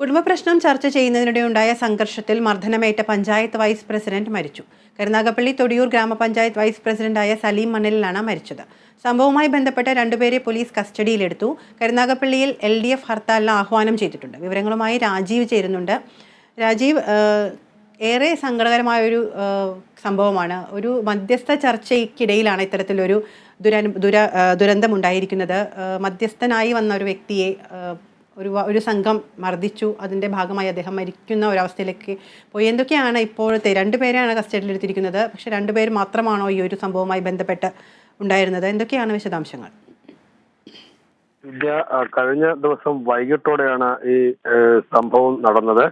കുടുംബ പ്രശ്നം ചർച്ച ചെയ്യുന്നതിനിടെ ഉണ്ടായ സംഘർഷത്തിൽ മർദ്ദനമേറ്റ പഞ്ചായത്ത് വൈസ് പ്രസിഡന്റ് മരിച്ചു. കരുനാഗപ്പള്ളി തൊടിയൂർ ഗ്രാമപഞ്ചായത്ത് വൈസ് പ്രസിഡന്റായ സലീം മണലിലാണ് മരിച്ചത്. സംഭവവുമായി ബന്ധപ്പെട്ട രണ്ടുപേരെ പോലീസ് കസ്റ്റഡിയിലെടുത്തു. കരുനാഗപ്പള്ളിയിൽ എൽ ഡി എഫ് ഹർത്താലിന് ആഹ്വാനം ചെയ്തിട്ടുണ്ട്. വിവരങ്ങളുമായി രാജീവ് ചേരുന്നുണ്ട്. രാജീവ് ഏറെ സങ്കടകരമായ ഒരു സംഭവമാണ്. ഒരു മധ്യസ്ഥ ചർച്ചയ്ക്കിടയിലാണ് ഇത്തരത്തിലൊരു ദുരനു ദുര ദുരന്തമുണ്ടായിരിക്കുന്നത്. മധ്യസ്ഥനായി വന്ന ഒരു വ്യക്തിയെ ഒരു ഒരു സംഘം മർദ്ദിച്ചു. അതിന്റെ ഭാഗമായി അദ്ദേഹം മരിക്കുന്ന ഒരവസ്ഥയിലേക്ക് പോയി. എന്തൊക്കെയാണ് ഇപ്പോഴത്തെ രണ്ടുപേരെയാണ് കസ്റ്റഡിയിൽ എടുത്തിരിക്കുന്നത്. പക്ഷെ രണ്ടുപേർ മാത്രമാണോ ഈ ഒരു സംഭവവുമായി ബന്ധപ്പെട്ട് ഉണ്ടായിരുന്നത്? എന്തൊക്കെയാണ് വിശദാംശങ്ങൾ? കഴിഞ്ഞ ദിവസം വൈകിട്ടോടെയാണ് ഈ സംഭവം നടന്നത്.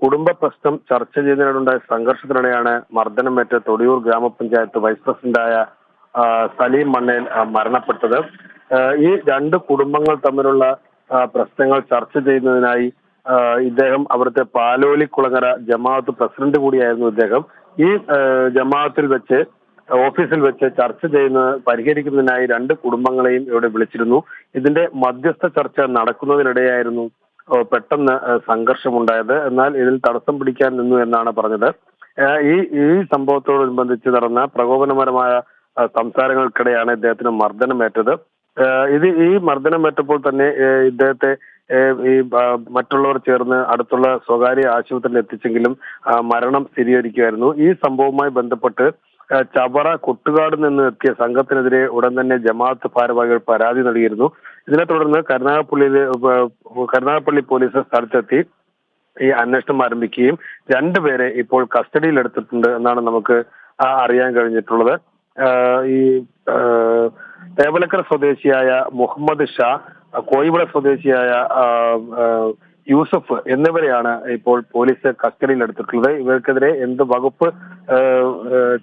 കുടുംബ പ്രശ്നം ചർച്ച ചെയ്തതിനുണ്ടായ സംഘർഷത്തിനിടെയാണ് മർദ്ദനമേറ്റ് തൊടിയൂർ ഗ്രാമപഞ്ചായത്ത് വൈസ് പ്രസിഡന്റായ സലീം മണ്ണേൽ മരണപ്പെട്ടത്. ഈ രണ്ട് കുടുംബങ്ങൾ തമ്മിലുള്ള പ്രശ്നങ്ങൾ ചർച്ച ചെയ്യുന്നതിനായി ഇദ്ദേഹം അവിടുത്തെ പാലോലി കുളങ്ങര ജമാഅത്ത് പ്രസിഡന്റ് കൂടിയായിരുന്നു ഇദ്ദേഹം. ഈ ജമാഅത്തിൽ വെച്ച് ഓഫീസിൽ വെച്ച് ചർച്ച ചെയ്യുന്ന പരിഹരിക്കുന്നതിനായി രണ്ട് കുടുംബങ്ങളെയും ഇവിടെ വിളിച്ചിരുന്നു. ഇതിന്റെ മധ്യസ്ഥ ചർച്ച നടക്കുന്നതിനിടെയായിരുന്നു പെട്ടെന്ന് സംഘർഷമുണ്ടായത്. എന്നാൽ ഇതിൽ തടസ്സം പിടിക്കാൻ നിന്നു എന്നാണ് പറഞ്ഞത്. ഈ ഈ സംഭവത്തോടനുബന്ധിച്ച് നടന്ന പ്രകോപനപരമായ സംസാരങ്ങൾക്കിടെയാണ് ഇദ്ദേഹത്തിന് മർദ്ദനമേറ്റത്. ഇത് ഈ മർദ്ദനം ഏറ്റപ്പോൾ തന്നെ ഇദ്ദേഹത്തെ ഈ മറ്റുള്ളവർ ചേർന്ന് അടുത്തുള്ള സ്വകാര്യ ആശുപത്രിയിൽ എത്തിച്ചെങ്കിലും മരണം സ്ഥിരീകരിക്കുമായിരുന്നു ഈ സംഭവവുമായി ബന്ധപ്പെട്ട് ചവറ കൊട്ടുകാട് നിന്ന് എത്തിയ സംഘത്തിനെതിരെ ഉടൻ തന്നെ ജമാഅത്ത് ഭാരവാഹികൾ പരാതി നൽകിയിരുന്നു. ഇതിനെ തുടർന്ന് കരുനാഗപ്പള്ളിയിലെ ഉപ- കരുനാഗപ്പള്ളി പോലീസ് സ്ഥലത്തെത്തി ഈ അന്വേഷണം ആരംഭിക്കുകയും രണ്ടുപേരെ ഇപ്പോൾ കസ്റ്റഡിയിൽ എടുത്തിട്ടുണ്ട് എന്നാണ് നമുക്ക് അറിയാൻ കഴിഞ്ഞിട്ടുള്ളത്. ഈ തേവലക്കര സ്വദേശിയായ മുഹമ്മദ് ഷാ കോയിവിള സ്വദേശിയായ യൂസഫ് എന്നിവരെയാണ് ഇപ്പോൾ പോലീസ് കസ്റ്റഡിയിലെടുത്തിട്ടുള്ളത് ഇവർക്കെതിരെ എന്ത് വകുപ്പ്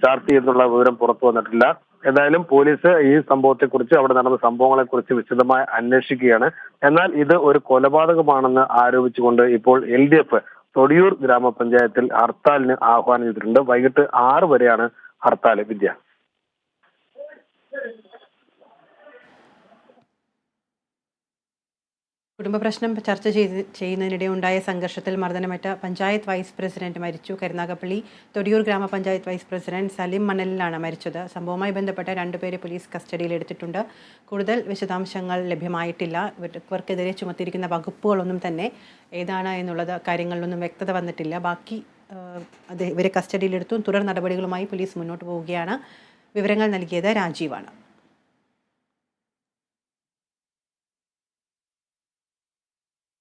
ചാർത്തി എന്നുള്ള വിവരം പുറത്തു വന്നിട്ടില്ല. എന്തായാലും പോലീസ് ഈ സംഭവത്തെക്കുറിച്ച് അവിടെ നടന്ന സംഭവങ്ങളെക്കുറിച്ച് വിശദമായി അന്വേഷിക്കുകയാണ്. എന്നാൽ ഇത് ഒരു കൊലപാതകമാണെന്ന് ആരോപിച്ചുകൊണ്ട് ഇപ്പോൾ എൽ ഡി എഫ് തൊടിയൂർ ഗ്രാമപഞ്ചായത്തിൽ ഹർത്താലിന് ആഹ്വാനം ചെയ്തിട്ടുണ്ട്. വൈകിട്ട് ആറ് വരെയാണ് ഹർത്താൽ വിദ്യ. കുടുംബ പ്രശ്നം ചർച്ച ചെയ്ത് ചെയ്യുന്നതിനിടെ ഉണ്ടായ സംഘർഷത്തിൽ മർദ്ദനമേറ്റ പഞ്ചായത്ത് വൈസ് പ്രസിഡന്റ് മരിച്ചു. കരുനാഗപ്പള്ളി തൊടിയൂർ ഗ്രാമപഞ്ചായത്ത് വൈസ് പ്രസിഡന്റ് സലിം മണലിലാണ് മരിച്ചത്. സംഭവവുമായി ബന്ധപ്പെട്ട രണ്ടുപേരെ പോലീസ് കസ്റ്റഡിയിൽ എടുത്തിട്ടുണ്ട്. കൂടുതൽ വിശദാംശങ്ങൾ ലഭ്യമായിട്ടില്ല. ഇവർ- ഇവർക്കെതിരെ ചുമത്തിയിരിക്കുന്ന വകുപ്പുകളൊന്നും തന്നെ ഏതാണ് എന്നുള്ളത് കാര്യങ്ങളിലൊന്നും വ്യക്തത വന്നിട്ടില്ല. ബാക്കി ഇവരെ കസ്റ്റഡിയിലെടുത്തും തുടർ നടപടികളുമായി പോലീസ് മുന്നോട്ട് പോവുകയാണ്. വിവരങ്ങൾ നൽകിയത് രാജീവാണ്.